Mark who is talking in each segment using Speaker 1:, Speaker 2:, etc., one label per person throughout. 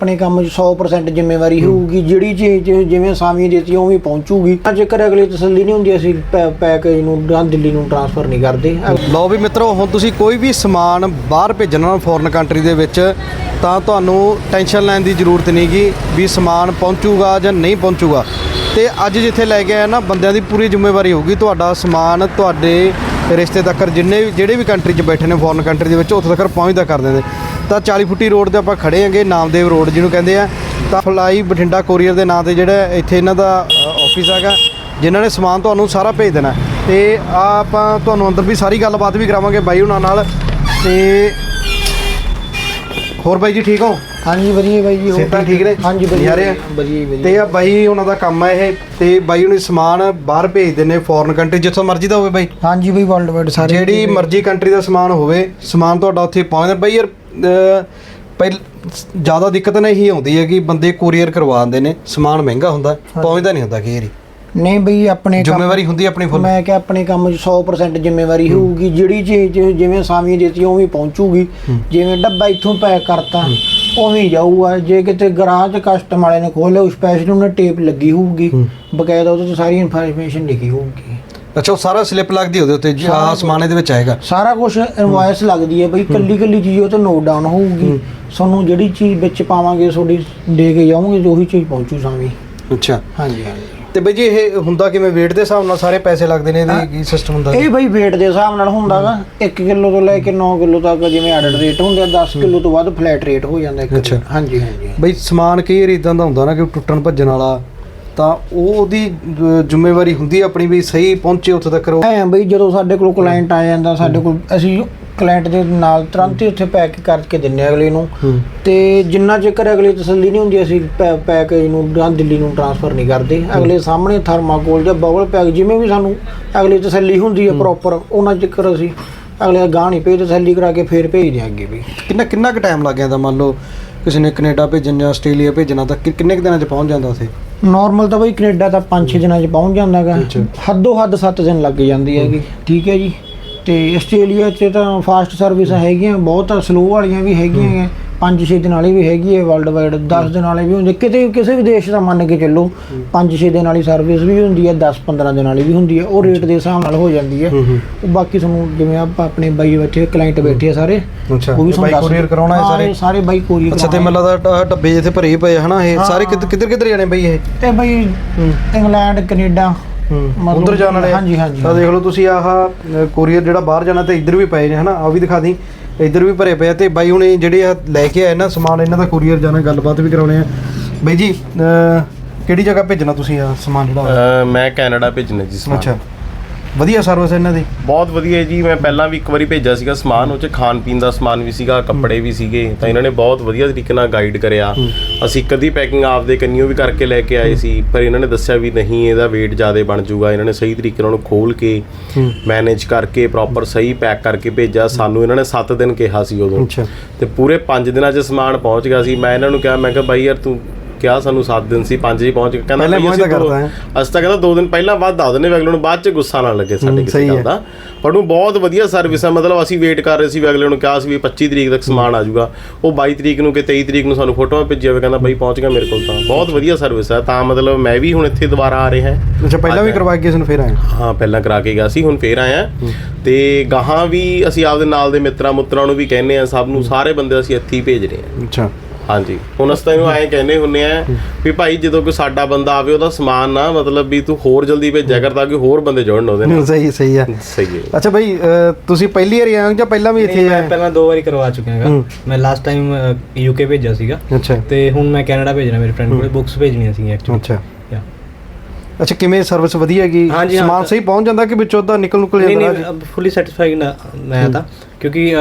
Speaker 1: ਆਪਣੇ ਕੰਮ 'ਚ 100% ਜ਼ਿੰਮੇਵਾਰੀ ਹੋਊਗੀ, ਜਿਹੜੀ ਚੀਜ਼ ਜਿਵੇਂ ਸਾਮੀ ਦਿੱਤੀ ਉਵੇਂ ਪਹੁੰਚੂਗੀ। ਜੇਕਰ ਅਗਲੀ ਤਸੱਲੀ ਨਹੀਂ ਹੁੰਦੀ, ਅਸੀਂ ਪੈ- ਪੈਕੇਜ ਨੂੰ ਦਿੱਲੀ ਨੂੰ ਟ੍ਰਾਂਸਫਰ ਨਹੀਂ ਕਰਦੇ।
Speaker 2: ਲਓ ਵੀ ਮਿੱਤਰੋ, ਹੁਣ ਤੁਸੀਂ ਕੋਈ ਵੀ ਸਮਾਨ ਬਾਹਰ ਭੇਜਣਾ ਫੋਰਨ ਕੰਟਰੀ ਦੇ ਵਿੱਚ, ਤਾਂ ਤੁਹਾਨੂੰ ਟੈਨਸ਼ਨ ਲੈਣ ਦੀ ਜ਼ਰੂਰਤ ਨਹੀਂਗੀ ਵੀ ਸਮਾਨ ਪਹੁੰਚੂਗਾ ਜਾਂ ਨਹੀਂ ਪਹੁੰਚੂਗਾ। ਤੇ ਅੱਜ ਜਿੱਥੇ ਲੈ ਕੇ ਆਇਆ ਨਾ, ਬੰਦਿਆਂ ਦੀ ਪੂਰੀ ਜ਼ਿੰਮੇਵਾਰੀ ਹੋਊਗੀ, ਤੁਹਾਡਾ ਸਮਾਨ ਤੁਹਾਡੇ ਰਿਸ਼ਤੇ ਤੱਕ, ਜਿੰਨੇ ਵੀ, ਜਿਹੜੇ ਵੀ ਕੰਟਰੀ 'ਚ ਬੈਠੇ ਨੇ ਫੋਰਨ ਕੰਟਰੀ ਦੇ ਵਿੱਚ, ਉੱਥੇ ਤੱਕ ਪਹੁੰਚਦਾ ਕਰ ਦਿੰਦੇ। ਤਾਂ 40 ਫੁੱਟੀ ਰੋਡ ਤੇ ਆਪਾਂ ਖੜੇ ਹਾਂਗੇ ਨਾਮਦੇਵ ਰੋਡ ਜਿਹਨੂੰ ਕਹਿੰਦੇ ਆ। ਤਾਂ ਫਲਾਈ ਬਠਿੰਡਾ ਕੋਰੀਅਰ ਦੇ ਨਾਂ ਤੇ ਜਿਹੜਾ ਇੱਥੇ ਇਹਨਾਂ ਦਾ ਆਫਿਸ ਹੈਗਾ ਜਿਨ੍ਹਾਂ ਨੇ ਸਮਾਨ ਤੁਹਾਨੂੰ ਸਾਰਾ ਭੇਜ ਦੇਣਾ। ਤੇ ਆ ਆਪਾਂ ਤੁਹਾਨੂੰ ਅੰਦਰ ਵੀ ਸਾਰੀ ਗੱਲਬਾਤ ਵੀ ਕਰਾਵਾਂਗੇ ਬਾਈ ਉਹਨਾਂ ਨਾਲ। ਤੇ ਹੋਰ ਬਾਈ ਜੀ ਠੀਕ ਹੋ?
Speaker 1: ਹਾਂਜੀ ਵਧੀਆ ਬਾਈ ਜੀ ਹੋਰ
Speaker 2: ਸਿਹਤਾਂ ਠੀਕ ਨੇ?
Speaker 1: ਹਾਂਜੀ ਵਧੀਆ? ਵਧੀਆ ਵਧੀਆ।
Speaker 2: ਤੇ ਆ ਬਾਈ ਉਹਨਾਂ ਦਾ ਕੰਮ ਹੈ ਇਹ ਤੇ ਬਾਈ ਉਹਨੇ ਸਮਾਨ ਬਾਹਰ ਭੇਜਦੇ ਨੇ ਫੋਰਨ ਕੰਟਰੀ ਜਿੱਥੋਂ ਮਰਜ਼ੀ ਦਾ ਹੋਵੇ ਬਾਈ।
Speaker 1: ਹਾਂਜੀ ਬਈ ਵਰਲਡ ਵਾਈਡ ਸਾਰੇ
Speaker 2: ਜਿਹੜੀ ਮਰਜ਼ੀ ਕੰਟਰੀ ਦਾ ਸਮਾਨ ਹੋਵੇ ਸਮਾਨ ਤੁਹਾਡਾ ਉੱਥੇ ਪਹੁੰਚਦਾ ਬਾਈ ਯਾਰ ਪਹਿਲ ਜ਼ਿਆਦਾ ਦਿੱਕਤ ਨਹੀਂ ਹੀ ਆਉਂਦੀ ਹੈ ਕਿ ਬੰਦੇ ਕੋਰੀਅਰ ਕਰਵਾ ਦਿੰਦੇ ਨੇ ਸਮਾਨ ਮਹਿੰਗਾ ਹੁੰਦਾ ਪਹੁੰਚਦਾ ਨਹੀਂ ਹੁੰਦਾ ਕਈ
Speaker 1: ਨਹੀਂ ਬਈ ਆਪਣੇ
Speaker 2: ਜ਼ਿੰਮੇਵਾਰੀ ਹੁੰਦੀ ਆਪਣੀ ਫੁੱਲ
Speaker 1: ਮੈਂ ਕਿਹਾ ਆਪਣੇ ਕੰਮ 'ਚ 100% ਜ਼ਿੰਮੇਵਾਰੀ ਹੋਊਗੀ ਜਿਹੜੀ ਚੀਜ਼ ਜਿਵੇਂ ਸਾਮੀ ਦਿੱਤੀ ਉਵੇਂ ਪਹੁੰਚੂਗੀ। ਜਿਵੇਂ ਡੱਬਾ ਇੱਥੋਂ ਪੈਕ ਕਰਤਾ ਉਵੇਂ ਜਾਊਗਾ। ਜੇ ਕਿਤੇ ਗਰਾਂ 'ਚ ਕਸਟਮ ਵਾਲੇ ਨੇ ਖੋਲਿਆ ਉਸ ਸਪੈਸ਼ਲ ਉਹਨੇ ਟੇਪ ਲੱਗੀ ਹੋਊਗੀ। ਬਕਾਇਦਾ ਉਹਦੇ ਤੇ ਸਾਰੀ ਇਨਫੋਰਮੇਸ਼ਨ ਲਿਖੀ ਹੋਊਗੀ।
Speaker 2: ਅੱਛਾ ਉਹ ਸਾਰਾ ਸਲਿੱਪ ਲੱਗਦੀ ਉਹਦੇ ਉੱਤੇ ਜੀ ਆਹ ਸਮਾਨ ਇਹਦੇ ਵਿੱਚ ਆਏਗਾ।
Speaker 1: ਸਾਰਾ ਕੁਝ ਇਨਵੌਇਸ ਲੱਗਦੀ ਹੈ ਬਈ ਕੱਲੀ ਕੱਲੀ ਚੀਜ਼ ਉਹ ਤੇ ਨੋਟ ਡਾਊਨ ਹੋਊਗੀ। ਤੁਹਾਨੂੰ ਜਿਹੜੀ ਚੀਜ਼ ਵਿੱਚ ਪਾਵਾਂਗੇ ਤੁਹਾਡੀ ਦੇ ਕੇ ਜਾਓਗੇ ਉਹੀ ਚੀਜ਼ ਪਹੁੰਚੂ ਸਾਮੀ
Speaker 2: ਅੱਛਾ।
Speaker 1: ਹਾਂਜੀ ਹਾਂਜੀ।
Speaker 2: ਤੇ ਬਈ ਜੀ ਇਹ ਹੁੰਦਾ ਕਿਵੇਂ? weight ਦੇ ਹਿਸਾਬ ਨਾਲ ਸਾਰੇ ਪੈਸੇ ਲੱਗਦੇ ਨੇ ਇਹਦੇ ਕੀ ਸਿਸਟਮ ਹੁੰਦਾ
Speaker 1: ਇਹ ਬਈ weight ਦੇ ਹਿਸਾਬ ਨਾਲ ਹੁੰਦਾਗਾ। 1 ਕਿਲੋ ਤੋਂ ਲੈ ਕੇ 9 ਕਿਲੋ ਤੱਕ ਜਿਵੇਂ ਐਡਡ ਰੇਟ ਹੁੰਦੇ ਆ 10 ਕਿਲੋ ਤੋਂ ਵੱਧ ਫਲੈਟ ਰੇਟ ਹੋ ਜਾਂਦਾ ਇੱਕ। ਹਾਂਜੀ ਹਾਂਜੀ।
Speaker 2: ਬਈ ਸਮਾਨ ਕਈ ਵਾਰੀ ਇਦਾਂ ਦਾ ਹੁੰਦਾ ਨਾ ਕਿ ਟੁੱਟਣ ਭੱਜਣ ਵਾਲਾ ਤਾਂ ਉਹ ਉਹਦੀ ਜ਼ਿੰਮੇਵਾਰੀ ਹੁੰਦੀ ਹੈ ਆਪਣੀ ਵੀ ਸਹੀ ਪਹੁੰਚੇ ਉੱਥੇ ਤੱਕ ਉਹ
Speaker 1: ਐ ਬਈ ਜਦੋਂ ਸਾਡੇ ਕੋਲ ਕਲਾਇੰਟ ਆ ਜਾਂਦਾ ਸਾਡੇ ਕੋਲ ਅਸੀਂ ਕਲਾਇੰਟ ਦੇ ਨਾਲ ਤੁਰੰਤ ਹੀ ਉੱਥੇ ਪੈਕ ਕਰਕੇ ਦਿੰਨੇ ਅਗਲੇ ਨੂੰ। ਤੇ ਜਿੰਨਾ ਚਿਰ ਅਗਲੀ ਤਸੱਲੀ ਨਹੀਂ ਹੁੰਦੀ ਅਸੀਂ ਪੈਕੇਜ ਨੂੰ ਜਾਂ ਦਿੱਲੀ ਨੂੰ ਟ੍ਰਾਂਸਫਰ ਨਹੀਂ ਕਰਦੇ। ਅਗਲੇ ਸਾਹਮਣੇ ਥਰਮਾਕੋਲ ਜਾਂ ਬਬਲ ਪੈਕ ਜਿਵੇਂ ਵੀ ਸਾਨੂੰ ਅਗਲੀ ਤਸੱਲੀ ਹੁੰਦੀ ਹੈ। ਪ੍ਰੋਪਰ ਉਹਨਾਂ ਚਿਰ ਅਸੀਂ ਅਗਲੇ ਗਾਹ ਨਹੀਂ ਭੇਜ ਤਸੱਲੀ ਕਰਾ ਕੇ ਫੇਰ ਭੇਜਦੇ ਹਾਂ ਅੱਗੇ ਵੀ।
Speaker 2: ਕਿੰਨਾ ਕਿੰਨਾ ਕੁ ਟਾਈਮ ਲੱਗ ਜਾਂਦਾ? ਮੰਨ ਲਓ ਕਿਸੇ ਨੇ ਕੈਨੇਡਾ ਭੇਜਣ ਜਾਂ ਆਸਟ੍ਰੇਲੀਆ ਭੇਜਣਾ ਤਾਂ ਕਿੰਨੇ ਕੁ ਦਿਨਾਂ 'ਚ ਪਹੁੰਚ ਜਾਂਦਾ ਉੱਥੇ?
Speaker 1: ਨਾਰਮਲ ਤਾਂ ਬਈ ਕੈਨੇਡਾ ਤਾਂ 5-6 ਦਿਨਾਂ 'ਚ ਪਹੁੰਚ ਜਾਂਦਾਗਾ
Speaker 2: ਅੱਛਾ।
Speaker 1: ਹੱਦੋਂ ਹੱਦ 7 ਦਿਨ ਲੱਗ ਜਾਂਦੀ ਹੈਗੀ। ਠੀਕ ਹੈ ਜੀ। ਤੇ ਆਸਟ੍ਰੇਲੀਆ 'ਚ ਤਾਂ ਫਾਸਟ ਸਰਵਿਸ ਹੈਗੀਆਂ ਬਹੁਤ ਸਲੋ ਵਾਲੀਆਂ ਵੀ ਹੈਗੀਆਂ। 5-6 ਦਿਨ ਵਾਲੀ ਵੀ ਹੈਗੀ ਹੈ ਵਰਲਡ ਵਾਈਡ 10 ਦਿਨ ਵਾਲੇ ਵੀ ਹੁੰਦੇ ਕਿਤੇ ਕਿਸੇ ਵੀ ਦੇਸ਼ ਦਾ ਮੰਨ ਕੇ ਚੱਲੋ 5-6 ਦਿਨ ਵਾਲੀ ਸਰਵਿਸ ਵੀ ਹੁੰਦੀ ਹੈ 10-15 ਦਿਨ ਵਾਲੀ ਵੀ ਹੁੰਦੀ ਹੈ। ਉਹ ਰੇਟ ਦੇ ਹਿਸਾਬ ਨਾਲ ਹੋ ਜਾਂਦੀ ਹੈ। ਉਹ ਬਾਕੀ ਤੁਹਾਨੂੰ ਜਿਵੇਂ ਆਪਾਂ ਆਪਣੇ ਬਾਈ ਬੈਠੇ ਕਲਾਇੰਟ ਬੈਠੇ ਆ ਸਾਰੇ ਉਹ ਵੀ ਤੁਹਾਨੂੰ
Speaker 2: ਕੋਰੀਅਰ ਕਰਾਉਣਾ ਹੈ ਸਾਰੇ?
Speaker 1: ਸਾਰੇ ਬਾਈ ਕੋਰੀਅਰ
Speaker 2: ਅੱਛਾ ਤੇ ਮੈਨੂੰ ਲੱਗਦਾ ਡੱਬੇ ਜਿੱਥੇ ਭਰੇ ਪਏ ਹਨਾ ਇਹ ਸਾਰੇ ਕਿੱਧਰ ਕਿੱਧਰ ਜਾਣੇ ਬਈ ਇਹ?
Speaker 1: ਤੇ ਬਈ ਇੰਗਲੈਂਡ ਕੈਨੇਡਾ
Speaker 2: ਉਧਰ ਜਾਣ ਵਾਲੇ।
Speaker 1: ਹਾਂਜੀ, ਹਾਂਜੀ।
Speaker 2: ਤਾਂ ਦੇਖ ਲਓ ਤੁਸੀਂ ਆਹ ਕੋਰੀਅਰ ਜਿਹੜਾ ਬਾਹਰ ਜਾਣਾ ਤੇ ਇੱਧਰ ਵੀ ਪਏ ਨੇ ਹਨਾ ਆ ਵੀ ਦਿਖਾ ਦੀ ਇੱਧਰ ਵੀ ਭਰੇ ਪਏ ਆ ਤੇ ਬਾਈ ਹੁਣੇ ਜਿਹੜੇ ਆ ਲੈ ਕੇ ਆਏ ਨਾ ਸਮਾਨ ਇਹਨਾਂ ਦਾ ਕੋਰੀਅਰ ਜਾਣਾ ਗੱਲਬਾਤ ਵੀ ਕਰਾਉਣੇ ਆ। ਬਾਈ ਜੀ ਅਹ, ਕਿਹੜੀ ਜਗ੍ਹਾ ਭੇਜਣਾ ਤੁਸੀਂ ਆ ਸਮਾਨ ਜਿਹੜਾ?
Speaker 3: ਮੈਂ ਕੈਨੇਡਾ ਭੇਜਣਾ ਜੀ ਸਮਾਨ।
Speaker 2: ਅੱਛਾ। ਵਧੀਆ ਸਰਵਿਸ ਇਹਨਾਂ ਦੀ।
Speaker 3: ਬਹੁਤ ਵਧੀਆ ਜੀ ਮੈਂ ਪਹਿਲਾਂ ਵੀ ਇੱਕ ਵਾਰੀ ਭੇਜਿਆ ਸੀਗਾ ਸਮਾਨ ਉਹ ਚ ਖਾਣ ਪੀਣ ਦਾ ਸਮਾਨ ਵੀ ਸੀਗਾ ਕੱਪੜੇ ਵੀ ਸੀਗੇ ਤਾਂ ਇਹਨਾਂ ਨੇ ਬਹੁਤ ਵਧੀਆ ਤਰੀਕੇ ਨਾਲ ਗਾਈਡ ਕਰਿਆ। ਅਸੀਂ ਕਦੀ ਪੈਕਿੰਗ ਆਪਦੇ ਕੰਨਿਓ ਵੀ ਕਰਕੇ ਲੈ ਕੇ ਆਏ ਸੀ ਪਰ ਇਹਨਾਂ ਨੇ ਦੱਸਿਆ ਵੀ ਨਹੀਂ ਇਹਦਾ weight ਜ਼ਿਆਦਾ ਬਣ ਜਾਊਗਾ ਇਹਨਾਂ ਨੇ ਸਹੀ ਤਰੀਕੇ ਨਾਲ ਉਹਨੂੰ ਖੋਲ ਕੇ ਮੈਨੇਜ ਕਰਕੇ ਪ੍ਰੋਪਰ ਸਹੀ ਪੈਕ ਕਰਕੇ ਭੇਜਿਆ। ਸਾਨੂੰ ਇਹਨਾਂ ਨੇ 7 ਦਿਨ ਕਿਹਾ ਸੀ ਉਦੋਂ। ਤੇ ਪੂਰੇ 5 ਦਿਨਾਂ 'ਚ ਸਮਾਨ ਪਹੁੰਚ ਗਿਆ ਸੀ। ਮੈਂ ਇਹਨਾਂ ਨੂੰ ਕਿਹਾ ਮੈਂ ਕਿਹਾ ਬਾਈ ਯਾਰ ਤੂੰ ਕਿਹਾ ਸਾਨੂੰ 7 ਦਿਨ ਸੀ 5 ਹੀ ਪਹੁੰਚ ਕਹਿੰਦਾ
Speaker 2: ਪਹਿਲਾਂ ਪਹੁੰਚਦਾ ਕਰਦਾ ਹੈ।
Speaker 3: ਅਸੀਂ ਤਾਂ ਕਹਿੰਦਾ 2 ਦਿਨ ਪਹਿਲਾਂ ਬਾਅਦ ਦੱਸ ਦਿੰਦੇ ਵੀ ਅਗਲੇ ਨੂੰ ਬਾਅਦ 'ਚ ਗੁੱਸਾ ਨਾ ਲੱਗੇ ਸਾਡੇ ਕਿਸੇ ਗੱਲ। ਦਾ। ਪਰ ਉਹ ਬਹੁਤ ਵਧੀਆ ਸਰਵਿਸ ਹੈ ਮਤਲਬ ਅਸੀਂ ਵੇਟ ਕਰ ਰਹੇ ਸੀ ਵੀ ਅਗਲੇ ਨੂੰ ਕਿਹਾ ਸੀ ਵੀ 25 ਤਰੀਕ ਤੱਕ ਸਮਾਨ ਆ ਜਾਊਗਾ। ਉਹ 22 ਤਰੀਕ ਨੂੰ ਕਿ 23 ਤਰੀਕ ਨੂੰ ਸਾਨੂੰ ਫੋਟੋਆਂ ਭੇਜਿਆ ਵੇ ਕਹਿੰਦਾ ਬਾਈ ਪਹੁੰਚ ਗਿਆ ਮੇਰੇ ਕੋਲ ਤਾਂ। ਬਹੁਤ ਵਧੀਆ ਸਰਵਿਸ ਹੈ ਤਾਂ ਮਤਲਬ ਮੈਂ ਵੀ ਹੁਣ ਇੱਥੇ ਦੁਬਾਰਾ ਆ ਰਿਹਾ ਹਾਂ।
Speaker 2: ਅੱਛਾ ਪਹਿਲਾਂ ਵੀ ਕਰਵਾ ਕੇ ਕਿਸੇ ਨੂੰ ਫੇਰ ਆਏ
Speaker 3: ਹਾਂ? ਪਹਿਲਾਂ ਕਰਾ ਕੇ ਗਿਆ ਸੀ ਹੁਣ ਫੇਰ ਆਇਆ ਤੇ ਗਾਹਾਂ ਵੀ ਅਸੀਂ ਆਪਦੇ ਨਾਲ ਦੇ ਮਿੱਤਰਾਂ ਮੁੱਤਰਾਂ ਨੂੰ ਵੀ ਕਹਿੰਨੇ ਆ ਸਭ ਨੂੰ ਸਾਰੇ ਬੰਦੇ ਅਸੀਂ ਇੱਥੇ ਹੀ ਭੇਜ ਰਹੇ ਹਾਂ।
Speaker 2: ਅੱਛਾ।
Speaker 3: ਹਾਂਜੀ। ਹੁਣ ਅਸੀਂ ਤਾਂ ਇਹਨੂੰ ਐਂ ਕਹਿੰਦੇ ਹੁੰਨੇ ਆ ਵੀ ਭਾਈ ਜਦੋਂ ਕੋਈ ਸਾਡਾ ਬੰਦਾ ਆਵੇ ਉਹਦਾ ਸਮਾਨ ਨਾ ਮਤਲਬ ਵੀ ਤੂੰ ਹੋਰ ਜਲਦੀ ਭੇਜਿਆ ਕਰ ਤਾਂ ਕਿ ਹੋਰ ਬੰਦੇ ਜੁੜਨ ਉਹਦੇ ਨਾਲ।
Speaker 2: ਸਹੀ ਸਹੀ ਆ।
Speaker 3: ਸਹੀ ਹੈ।
Speaker 2: ਅੱਛਾ ਅਹ, ਤੁਸੀਂ ਪਹਿਲੀ ਵਾਰੀ ਆਏ ਹੋ ਜਾਂ ਪਹਿਲਾਂ ਵੀ ਇੱਥੇ
Speaker 4: ਮੈਂ
Speaker 2: ਆਏ
Speaker 4: ਪਹਿਲਾਂ ਦੋ ਵਾਰੀ ਕਰਵਾ ਚੁੱਕਿਆ ਹੈਗਾ।
Speaker 2: ਹੂੰ।
Speaker 4: ਮੈਂ ਲਾਸਟ ਟਾਈਮ ਯੂਕੇ ਭੇਜਿਆ ਸੀਗਾ।
Speaker 2: ਅੱਛਾ।
Speaker 4: ਤੇ ਹੁਣ ਮੈਂ ਕੈਨੇਡਾ ਭੇਜਣਾ ਮੇਰੇ ਫਰੈਂਡ ਕੋਲੇ ਬੁੱਕਸ ਭੇਜਣੀਆਂ ਸੀਗੀਆਂ ਐਕਚੁਅਲੀ
Speaker 2: ਅੱਛਾ। ਅੱਛਾ ਕਿਵੇਂ ਸਰਵਿਸ ਵਧੀਆ ਹੈਗੀ? ਸਮਾਨ ਸਹੀ ਪਹੁੰਚ ਜਾਂਦਾ ਕਿ ਵਿੱਚੋਂ ਦਾ ਨਿਕਲ ਨੁਕਲ ਜਾਂਦਾ?
Speaker 4: ਨਹੀਂ ਫੁੱਲੀ ਸੈਟੀਸਫਾਈਡ ਮੈਂ ਤਾਂ। ਕਿਉਂਕਿ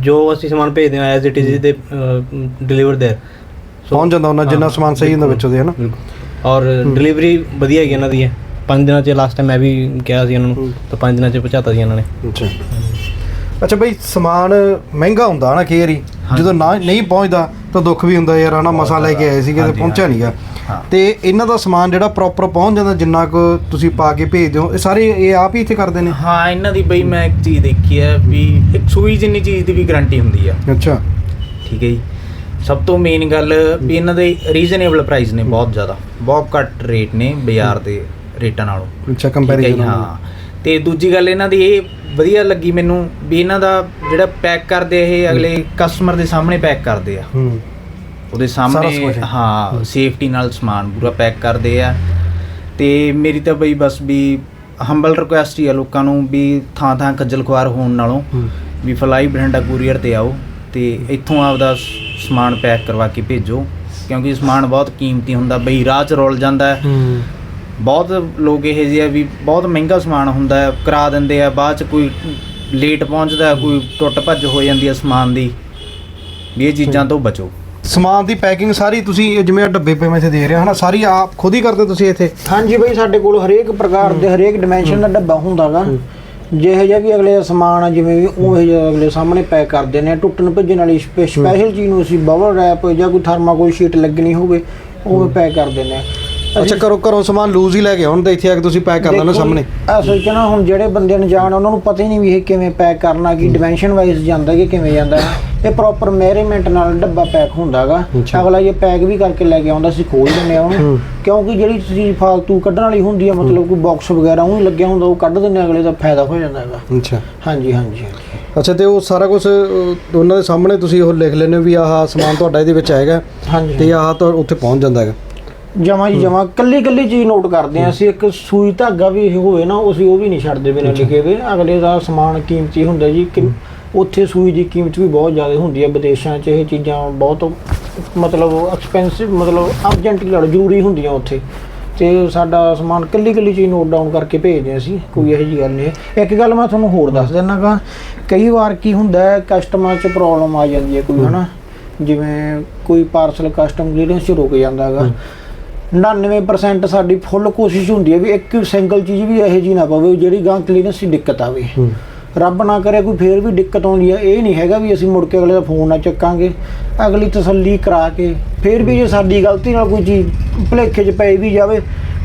Speaker 4: ਜੋ ਅਸੀਂ ਸਮਾਨ ਭੇਜਦੇ ਹਾਂ as it is they deliver there
Speaker 2: ਪਹੁੰਚ ਜਾਂਦਾ ਉਹਨਾਂ ਜਿੰਨਾ ਸਮਾਨ ਸਹੀ ਹੁੰਦਾ ਵਿੱਚੋਂ ਦੇ ਹਨਾ?
Speaker 4: ਔਰ ਡਿਲੀਵਰੀ ਵਧੀਆ ਹੈਗੀ ਇਹਨਾਂ ਦੀ ਹੈ ਪੰਜ ਦਿਨਾਂ ਚ ਲਾਸਟ ਟਾਈਮ ਮੈਂ ਵੀ ਕਿਹਾ ਸੀ ਇਹਨਾਂ ਨੂੰ ਤਾਂ ਪੰਜ ਦਿਨਾਂ ਚ ਪਹੁੰਚਾਤਾ ਸੀ ਇਹਨਾਂ ਨੇ।
Speaker 2: ਅੱਛਾ। ਅੱਛਾ ਸਮਾਨ ਮਹਿੰਗਾ ਹੁੰਦਾ ਹਨਾ ਕੇਰੀ ਜਦੋਂ ਨਾ ਨਹੀਂ ਪਹੁੰਚਦਾ ਤਾਂ ਦੁੱਖ ਵੀ ਹੁੰਦਾ ਯਾਰ ਹਨਾ? ਮਸਾ ਲੈ ਕੇ ਆਏ ਸੀਗੇ ਤੇ ਪਹੁੰਚਿਆ ਨਹੀਂਗਾ ਤੇ ਇਹਨਾਂ ਦਾ ਸਮਾਨ ਜਿਹੜਾ ਪ੍ਰੋਪਰ ਪਹੁੰਚ ਜਾਂਦਾ ਜਿੰਨਾ ਕੁ ਤੁਸੀਂ ਪਾ ਕੇ ਭੇਜਦੇ ਹੋ ਇਹ ਸਾਰੇ ਇਹ ਆਪ ਹੀ ਇੱਥੇ ਕਰਦੇ ਨੇ?
Speaker 5: ਹਾਂ ਇਹਨਾਂ ਦੀ ਬਈ ਮੈਂ ਇੱਕ ਚੀਜ਼ ਦੇਖੀ ਹੈ ਵੀ ਇੱਕ ਸੂਈ ਜਿੰਨੀ ਚੀਜ਼ ਦੀ ਵੀ ਗਾਰੰਟੀ ਹੁੰਦੀ ਆ।
Speaker 2: ਅੱਛਾ।
Speaker 5: ਠੀਕ ਹੈ ਜੀ। ਸਭ ਤੋਂ ਮੇਨ ਗੱਲ ਵੀ ਇਹਨਾਂ ਦੇ ਰੀਜ਼ਨੇਬਲ ਪ੍ਰਾਈਸ ਨੇ ਬਹੁਤ ਜ਼ਿਆਦਾ। ਬਹੁਤ ਘੱਟ ਰੇਟ ਨੇ ਬਾਜ਼ਾਰ ਦੇ ਰੇਟਾਂ ਨਾਲੋਂ।
Speaker 2: ਅੱਛਾ ਕੰਪੈਰੀਜ਼ਨ
Speaker 5: ਹਾਂ ਤੇ ਦੂਜੀ ਗੱਲ ਇਹਨਾਂ ਦੀ ਇਹ ਵਧੀਆ ਲੱਗੀ ਮੈਨੂੰ ਵੀ ਇਹਨਾਂ ਦਾ ਜਿਹੜਾ ਪੈਕ ਕਰਦੇ ਇਹ ਅਗਲੇ ਕਸਟਮਰ ਦੇ ਸਾਹਮਣੇ ਪੈਕ ਕਰਦੇ ਆ।
Speaker 2: ਹੂੰ।
Speaker 5: ਉਹਦੇ ਸਾਹਮਣੇ
Speaker 2: ਹੈ।
Speaker 5: ਸੇਫਟੀ ਨਾਲ ਸਮਾਨ ਪੂਰਾ ਪੈਕ ਕਰਦੇ ਆ। ਤੇ ਮੇਰੀ ਤਾਂ ਬਈ ਬਸ ਵੀ ਹੰਬਲ ਰਿਕੁਐਸਟ ਹੀ ਆ ਲੋਕਾਂ ਨੂੰ ਵੀ ਥਾਂ ਥਾਂ ਖੱਜਲ ਖੁਆਰ ਹੋਣ ਨਾਲੋਂ ਵੀ ਫਲਾਈ ਬ੍ਰਾਂਡਾ ਕੁਰੀਅਰ ਤੇ ਆਓ ਤੇ ਇੱਥੋਂ ਆਪਦਾ ਸਮਾਨ ਪੈਕ ਕਰਵਾ ਕੇ ਭੇਜੋ। ਕਿਉਂਕਿ ਸਮਾਨ ਬਹੁਤ ਕੀਮਤੀ ਹੁੰਦਾ ਬਈ ਰਾਹ 'ਚ ਰੁਲ ਜਾਂਦਾ ਹੈ। ਬਹੁਤ ਲੋਕ ਇਹ ਜਿਹੇ ਆ ਵੀ ਬਹੁਤ ਮਹਿੰਗਾ ਸਮਾਨ ਹੁੰਦਾ ਹੈ ਕਰਾ ਦਿੰਦੇ ਆ ਬਾਅਦ 'ਚ ਕੋਈ ਲੇਟ ਪਹੁੰਚਦਾ ਕੋਈ ਟੁੱਟ ਭੱਜ ਹੋ ਜਾਂਦੀ ਹੈ ਸਮਾਨ ਦੀ। ਵੀ ਇਹ ਚੀਜ਼ਾਂ ਤੋਂ ਬਚੋ।
Speaker 2: ਸਮਾਨ ਦੀ ਪੈਕਿੰਗ ਸਾਰੀ ਤੁਸੀਂ ਇਹ ਜਿਵੇਂ ਆਹ ਡੱਬੇ ਪਏ ਮੈਂ ਇੱਥੇ ਦੇਖ ਰਿਹਾ ਹਨਾ ਸਾਰੀ ਆਪ ਖੁਦ ਹੀ ਕਰਦੇ ਤੁਸੀਂ ਇੱਥੇ?
Speaker 1: ਹਾਂਜੀ ਬਈ ਸਾਡੇ ਕੋਲ ਹਰੇਕ ਪ੍ਰਕਾਰ ਦੇ ਹਰੇਕ ਡਾਈਮੈਂਸ਼ਨ ਦਾ ਡੱਬਾ ਹੁੰਦਾਗਾ। ਜਿਹੇ ਜਿਹਾ ਵੀ ਅਗਲੇ ਦਾ ਸਮਾਨ ਆ ਜਿਵੇਂ ਵੀ ਉਹ ਜਿਹਾ ਅਗਲੇ ਸਾਹਮਣੇ ਪੈਕ ਕਰ ਦਿੰਦੇ ਆ ਟੁੱਟਣ ਭੱਜਣ ਵਾਲੀ ਸਪੈ- ਸਪੈਸ਼ਲ ਚੀਜ਼ ਨੂੰ ਅਸੀਂ ਬਬਲ ਰੈਪ ਜਾਂ ਕੋਈ ਥਰਮਾਕੋਲ ਸ਼ੀਟ ਲੱਗਣੀ ਹੋਵੇ ਉਹ ਪੈਕ ਕਰ ਦਿੰਦੇ ਆ।
Speaker 2: ਅੱਛਾ ਕਰੋ ਕਰੋ ਸਮਾਨ ਲੂਜ਼ ਹੀ ਲੈ ਕੇ ਆਉਣ ਤੇ ਇੱਥੇ ਆ ਕੇ ਤੁਸੀਂ ਪੈਕ ਕਰ ਲੈਣਾ ਸਾਹਮਣੇ।
Speaker 1: ਚ ਨਾ ਹੁਣ ਜਿਹੜੇ ਬੰਦਿਆਂ ਨੂੰ ਜਾਣ ਉਹਨਾਂ ਨੂੰ ਪਤਾ ਹੀ ਨਹੀਂ ਵੀ ਇਹ ਕਿਵੇਂ ਪੈਕ ਕਰਨਾ ਕੀ ਡਿਮੈਂਸ਼ਨ ਵਾਈਜ਼ ਜਾਂਦਾ ਕਿ ਕਿਵੇਂ ਜਾਂਦਾ। ਇਹ ਪ੍ਰੋਪਰ ਮੈਜ਼ਰਮੈਂਟ ਨਾਲ ਡੱਬਾ ਪੈਕ ਹੁੰਦਾਗਾ। ਅਗਲਾ ਇਹ ਪੈਕ ਵੀ ਕਰਕੇ ਲੈ ਕੇ ਆਉਂਦਾ ਸੀ ਖੋਲ ਦਿੰਦੇ ਆ ਉਹਨੂੰ। ਕਿਉਂਕਿ ਜਿਹੜੀ ਚੀਜ਼ ਫਾਲਤੂ ਕੱਢਣ ਵਾਲੀ ਹੁੰਦੀ ਹੈ ਮਤਲਬ ਕੋਈ ਬਾਕਸ ਵਗੈਰਾ ਉਹ ਲੱਗਿਆ ਹੁੰਦਾ ਉਹ ਕੱਢ ਦਿੰਦੇ ਅਗਲੇ ਦਾ ਫਾਇਦਾ ਹੋ ਜਾਂਦਾ ਹੈਗਾ।
Speaker 2: ਅੱਛਾ।
Speaker 1: ਹਾਂਜੀ ਹਾਂਜੀ।
Speaker 2: ਅੱਛਾ ਤੇ ਉਹ ਸਾਰਾ ਕੁਝ ਉਹਨਾਂ ਦੇ ਸਾਹਮਣੇ ਤੁਸੀਂ ਉਹ ਲਿਖ ਹੋ ਵੀ ਆਹ ਸਮਾਨ ਤੁਹਾਡਾ ਇਹਦੇ ਵਿੱਚ ਆਏਗਾ ਤੇ ਆਹ ਤਾਂ ਉੱਥੇ ਪਹੁੰਚ ਜਾਂਦਾ ਹੈਗਾ।
Speaker 1: ਜਮਾ ਜੀ ਜਮਾ ਕੱਲੀ ਕੱਲੀ ਚੀਜ਼ ਨੋਟ ਕਰਦੇ ਆ ਅਸੀਂ ਇੱਕ ਸੂਈ ਧਾਗਾ ਵੀ ਇਹ ਹੋਵੇ ਨਾ ਅਸੀਂ ਉਹ ਵੀ ਨਹੀਂ ਛੱਡਦੇ ਬਿਨਾਂ ਲਿਖੇ ਵੇ ਅਗਲੇ ਦਾ ਸਮਾਨ ਕੀਮਤੀ ਹੁੰਦਾ ਜੀ। ਕਿ ਉੱਥੇ ਸੂਈ ਦੀ ਕੀਮਤ ਵੀ ਬਹੁਤ ਜ਼ਿਆਦਾ ਹੁੰਦੀ ਹੈ ਵਿਦੇਸ਼ਾਂ 'ਚ। ਇਹ ਚੀਜ਼ਾਂ ਬਹੁਤ ਮਤਲਬ ਐਕਸਪੈਂਸਿਵ ਮਤਲਬ ਅਰਜੈਂਟਲੀ ਲੜ ਜ਼ਰੂਰੀ ਹੁੰਦੀਆਂ ਉੱਥੇ। ਤੇ ਸਾਡਾ ਸਮਾਨ ਕੱਲੀ ਕੱਲੀ ਚੀਜ਼ ਨੋਟ ਡਾਊਨ ਕਰਕੇ ਭੇਜਦੇ ਅਸੀਂ। ਕੋਈ ਇਹੋ ਜਿਹੀ ਗੱਲ ਨਹੀਂ ਹੈ। ਇੱਕ ਗੱਲ ਮੈਂ ਤੁਹਾਨੂੰ ਹੋਰ ਦੱਸ ਦਿੰਨਾਗਾ ਕਈ ਵਾਰ ਕੀ ਹੁੰਦਾ ਹੈ ਕਸਟਮਰ 'ਚ ਪ੍ਰੋਬਲਮ ਆ ਜਾਂਦੀ ਹੈ ਕੋਈ ਹਨਾ? ਜਿਵੇਂ ਕੋਈ ਪਾਰਸਲ ਕਸਟਮ ਕਲੀਅਰੈਂਸ 'ਚ ਰੁਕ ਜਾਂਦਾ ਹੈਗਾ 99% ਸਾਡੀ ਫੁੱਲ ਕੋਸ਼ਿਸ਼ ਹੁੰਦੀ ਹੈ ਵੀ ਇੱਕ ਸਿੰਗਲ ਚੀਜ਼ ਵੀ ਇਹੋ ਜਿਹੀ ਨਾ ਪਵੇ ਜਿਹੜੀ ਗਾਂ ਕਲੀਅਰੈਂਸ ਦੀ ਦਿੱਕਤ ਆਵੇ। ਰੱਬ ਨਾ ਕਰੇ ਕੋਈ ਫੇਰ ਵੀ ਦਿੱਕਤ ਆਉਂਦੀ ਹੈ। ਇਹ ਨਹੀਂ ਹੈਗਾ ਵੀ ਅਸੀਂ ਮੁੜ ਕੇ ਅਗਲੇ ਦਾ ਫੋਨ ਨਾ ਚੱਕਾਂਗੇ। ਅਗਲੀ ਤਸੱਲੀ ਕਰਾ ਕੇ ਫੇਰ ਵੀ ਜੇ ਸਾਡੀ ਗਲਤੀ ਨਾਲ ਕੋਈ ਚੀਜ਼ ਭੁਲੇਖੇ 'ਚ ਪੈ ਵੀ ਜਾਵੇ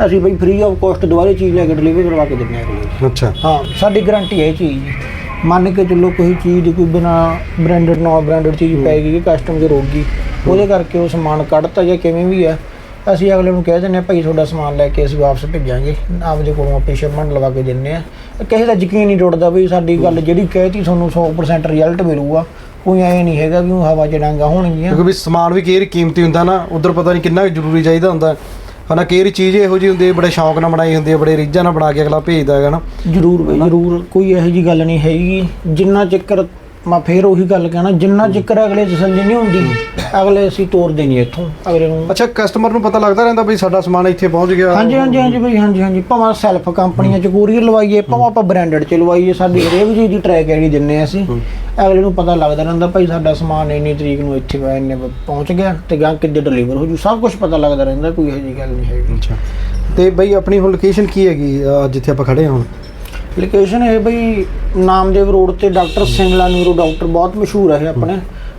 Speaker 1: ਅਸੀਂ ਬਈ ਫ੍ਰੀ ਆਫ ਕਾਸਟ ਦੁਬਾਰੇ ਚੀਜ਼ ਲੈ ਕੇ ਡਿਲੀਵਰ ਕਰਵਾ ਕੇ ਦਿੰਦੇ ਹਾਂ।
Speaker 2: ਅੱਛਾ।
Speaker 1: ਹਾਂ ਸਾਡੀ ਗਾਰੰਟੀ ਹੈ ਚੀਜ਼ ਮੰਨ ਕੇ ਚੱਲੋ ਕੋਈ ਚੀਜ਼ ਦੀ ਕੋਈ ਬਿਨਾ ਬ੍ਰਾਂਡਡ ਨੋ ਬ੍ਰਾਂਡਡ ਚੀਜ਼ ਪੈ ਗਈ ਕਿ ਕਸਟਮ 'ਚ ਰੋਕ ਗਈ ਉਹਦੇ ਕਰਕੇ ਉਹ ਸਮਾਨ ਕੱਢਤਾ ਜਾਂ ਕਿਵੇਂ ਵੀ ਆ ਅਸੀਂ ਅਗਲੇ ਨੂੰ ਕਹਿ ਹਾਂ ਭਾਈ ਤੁਹਾਡਾ ਸਮਾਨ ਲੈ ਕੇ ਅਸੀਂ ਵਾਪਸ ਭੇਜਾਂਗੇ। ਆਪਦੇ ਕੋਲੋਂ ਆਪੇ ਸ਼ਿਪਮੈਂਟ ਲਵਾ ਕੇ ਦਿੰਦੇ ਆ ਕਿਸੇ ਦਾ ਯਕੀਨ ਨਹੀਂ ਟੁੱਟਦਾ ਵੀ ਸਾਡੀ ਗੱਲ ਜਿਹੜੀ ਕਹਿਤੀ ਤੁਹਾਨੂੰ 100% ਰਿਜ਼ਲਟ ਮਿਲੂਗਾ। ਕੋਈ ਐ ਨਹੀਂ ਹੈਗਾ ਵੀ ਉਹ ਹਵਾ 'ਚ ਡਾਂਗਾ ਹੋਣਗੀਆਂ।
Speaker 2: ਕਿਉਂਕਿ ਵੀ ਸਮਾਨ ਵੀ ਕੇਰ ਕੀਮਤੀ ਹੁੰਦਾ ਨਾ ਉਧਰ ਪਤਾ ਨਹੀਂ ਕਿੰਨਾ ਜ਼ਰੂਰੀ ਚਾਹੀਦਾ ਹੁੰਦਾ। ਹਨਾ ਕੇਰ ਚੀਜ਼ ਇਹੋ ਜਿਹੀ ਹੁੰਦੀ ਹੈ ਬੜੇ ਸ਼ੌਂਕ ਨਾਲ ਬਣਾਈ ਹੁੰਦੀ ਹੈ ਬੜੇ ਰੀਝਾਂ ਨਾਲ ਬਣਾ ਕੇ ਅਗਲਾ ਭੇਜਦਾ ਹੈਗਾ ਨਾ।
Speaker 1: ਜ਼ਰੂਰ ਬਈ ਜ਼ਰੂਰ ਕੋਈ ਇਹੋ ਜੀ ਗੱਲ ਨਹੀਂ ਹੈਗੀ। ਜਿੰਨਾ ਚੱਕਰ ਮੈਂ ਫੇਰ ਉਹੀ ਗੱਲ ਕਹਿਣਾ ਜਿੰਨਾ ਚੱਕਰ ਅਗਲੇ ਤਸੱਲੀ ਨਹੀਂ ਹੁੰਦੀ ਅਗਲੇ ਅਸੀਂ ਤੋਰਦੇ ਨਹੀਂ ਇੱਥੋਂ ਅਗਲੇ ਨੂੰ।
Speaker 2: ਅੱਛਾ ਕਸਟਮਰ ਨੂੰ ਪਤਾ ਲੱਗਦਾ ਰਹਿੰਦਾ ਵੀ ਸਾਡਾ ਸਮਾਨ ਇੱਥੇ ਪਹੁੰਚ ਗਿਆ।
Speaker 1: ਹਾਂਜੀ ਹਾਂਜੀ ਹਾਂਜੀ ਬਈ ਹਾਂਜੀ ਹਾਂਜੀ। ਭਾਵੇਂ ਸੈਲਫ ਕੰਪਨੀਆਂ ਚ ਕੋਰੀਅਰ ਲਵਾਈਏ ਭਾਵੇਂ ਆਪਾਂ ਬ੍ਰਾਂਡਡ ਚ ਲਵਾਈਏ ਸਾਡੀ ਹਰੇਕ ਚੀਜ਼ ਦੀ ਟਰੈਕ ਆਈਡੀ ਦਿੰਨੇ ਆ ਅਸੀਂ ਅਗਲੇ ਨੂੰ ਪਤਾ ਲੱਗਦਾ ਰਹਿੰਦਾ ਭਾਈ ਸਾਡਾ ਸਮਾਨ ਇੰਨੀ ਤਰੀਕ ਨੂੰ ਇੱਥੇ ਵਾ ਇੰਨੇ ਪਹੁੰਚ ਗਿਆ ਤੇ ਗਾਂ ਕਿੱਦੇ ਡਿਲੀਵਰ ਹੋ ਜੂ ਸਭ ਕੁਝ ਪਤਾ ਲੱਗਦਾ ਰਹਿੰਦਾ ਕੋਈ ਇਹੋ ਜਿਹੀ ਗੱਲ ਨਹੀਂ ਹੈਗੀ।
Speaker 2: ਅੱਛਾ। ਤੇ ਬਈ ਆਪਣੀ ਹੁਣ ਲੋਕੇਸ਼ਨ ਕੀ ਹੈਗੀ ਜਿੱਥੇ ਆਪਾਂ ਖੜੇ ਹਾਂ ਹੁਣ?
Speaker 1: ਲੋਕੇਸ਼ਨ ਇਹ ਬਈ ਨਾਮਦੇਵ ਰੋਡ ਤੇ ਡਾਕਟਰ ਸਿੰਗਲਾ ਨਿਊਰੋ ਡਾਕਟਰ ਬਹੁਤ ਮਸ਼ਹੂਰ ਹੈ ਆਪਣੇ।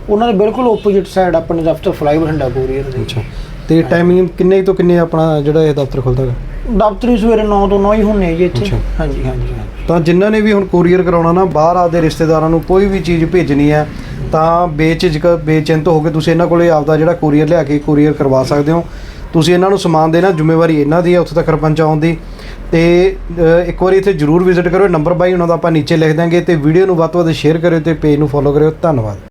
Speaker 1: ਉਹਨਾਂ ਦੇ ਬਿਲਕੁਲ ਆਪੋਜ਼ਿਟ ਸਾਈਡ ਆਪਣੇ ਦਫ਼ਤਰ ਫਲਾਈ ਬਠਿੰਡਾ ਕੋਰੀਅਰ ਦੇ।
Speaker 2: ਅੱਛਾ। ਤੇ ਟਾਈਮਿੰਗ ਕਿੰਨੇ ਤੋਂ ਕਿੰਨੇ ਆਪਣਾ ਜਿਹੜਾ ਇਹ ਦਫ਼ਤਰ ਖੁੱਲਦਾ ਹੈਗਾ
Speaker 1: ਦਫ਼ਤਰੀ ਸਵੇਰੇ 9 ਤੋਂ 9 ਹੀ ਹੁੰਨੇ ਜੀ ਇੱਥੇ। ਹਾਂਜੀ ਹਾਂਜੀ
Speaker 2: ਤਾਂ ਜਿਨ੍ਹਾਂ ਨੇ ਵੀ ਹੁਣ ਕੋਰੀਅਰ ਕਰਾਉਣਾ ਨਾ ਬਾਹਰ ਆਪਦੇ ਰਿਸ਼ਤੇਦਾਰਾਂ ਨੂੰ ਕੋਈ ਵੀ ਚੀਜ਼ ਭੇਜਣੀ ਹੈ ਤਾਂ ਬੇਝਿਜਕ ਬੇਚਿੰਤ ਹੋ ਕੇ ਤੁਸੀਂ ਇਹਨਾਂ ਕੋਲੇ ਆਪਦਾ ਜਿਹੜਾ ਕੋਰੀਅਰ ਲਿਆ ਕੇ ਕੋਰੀਅਰ ਕਰਵਾ ਸਕਦੇ ਹੋ। ਤੁਸੀਂ ਇਹਨਾਂ ਨੂੰ ਸਮਾਨ ਦੇਣਾ ਜ਼ਿੰਮੇਵਾਰੀ ਇਹਨਾਂ ਦੀ ਹੈ ਉੱਥੇ ਤੱਕ ਪਹੁੰਚਾਉਣ ਦੀ। ਤੇ ਇੱਕ ਵਾਰੀ ਇੱਥੇ ਜਰੂਰ ਵਿਜ਼ਿਟ ਕਰਿਓ ਨੰਬਰ ਬਾਈ ਉਹਨਾਂ ਦਾ ਆਪਾਂ ਨੀਚੇ ਲਿਖ ਦਾਂਗੇ ਤੇ ਵੀਡੀਓ ਨੂੰ ਵੱਧ ਤੋਂ ਵੱਧ ਸ਼ੇਅਰ ਕਰਿਓ ਤੇ ਪੇਜ ਨੂੰ ਫੋਲੋ ਕਰਿਓ, ਧੰਨਵਾਦ।